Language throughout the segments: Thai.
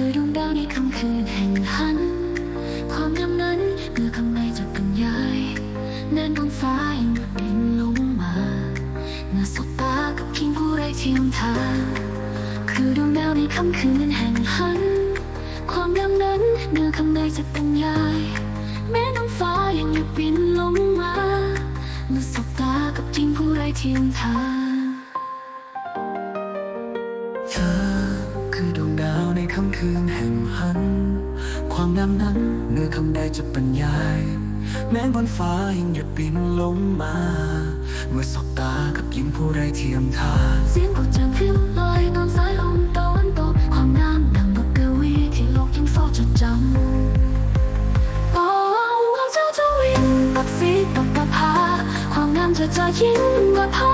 คือดวงดาวในค่ำคืนแห่งหัน ความงามนั้นเมื่อคำในจะกกันยายเนินกองฟ้ายังกรด็นลงมาเมื่อสบตากับกิ่งผู้ไร้เทียมทางคือดวงดาวในค่ำคืนแห่งหัน ความงามนั้นเมื่อคำในจะกกันยายแม้น้องฟ้ายังหยุดบินลงมาเมื่อสบตากับกิ่งผู้ไร้เทียมทางาวในค่ำคืนแห่งหัน ความงามนั้นเหนือคำใดจะบรรยาย แม้บนฟ้ายังหยุดบินลงมา เมื่อสบตากับหญิงผู้ไรเทียมทาเสียงกดจางพิ้วลอยนอนสายลมตะวันตกความงามดังบทกวีที่โลกยังเฝ้าจดจำโอ้ว่าเจ้าจะวิ่งปักสีตกตะพาความงามจะจะยิ่งกว่าพา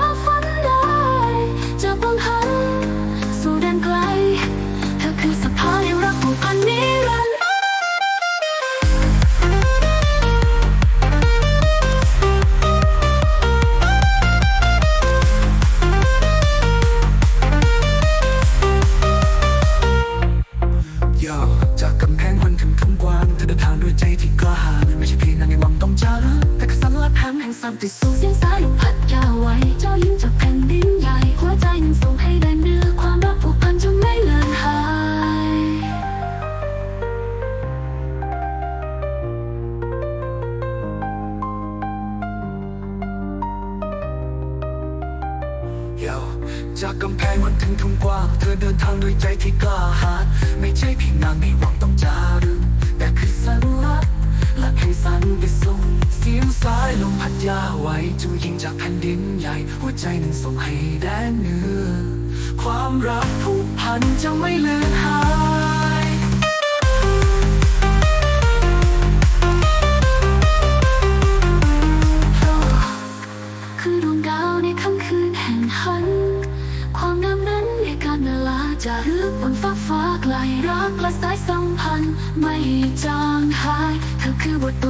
ณ์แห่งแห่งสันติสุขเสียงสายลมพัดยาวไว้ เจ้ายิ้มจากแผ่นดินใหญ่ หัวใจหนึ่งส่งให้แดนเนื้อความรักผูกพันจะไม่เลือนหายยาวจากกำแพงวันถึงทุ่งกว้างเธอเดินทางด้วยใจที่กล้าหาญไม่ใช่เพียงนางในวังต้องจารึกแต่คือ งจากแผ่นดินใหญ่ หัวใจหนึ่งส่งให้แดนเหนือ ความรักผูกพันจะไม่เลือนหายคือดวงดาวในค่ำคืนแห่งหัน ความงามนั้นในการเวลาจะรึกบนฟ้าฟ้าไกลรักและสายสัมพันธ์ ไม่จางหาย เธอคือบท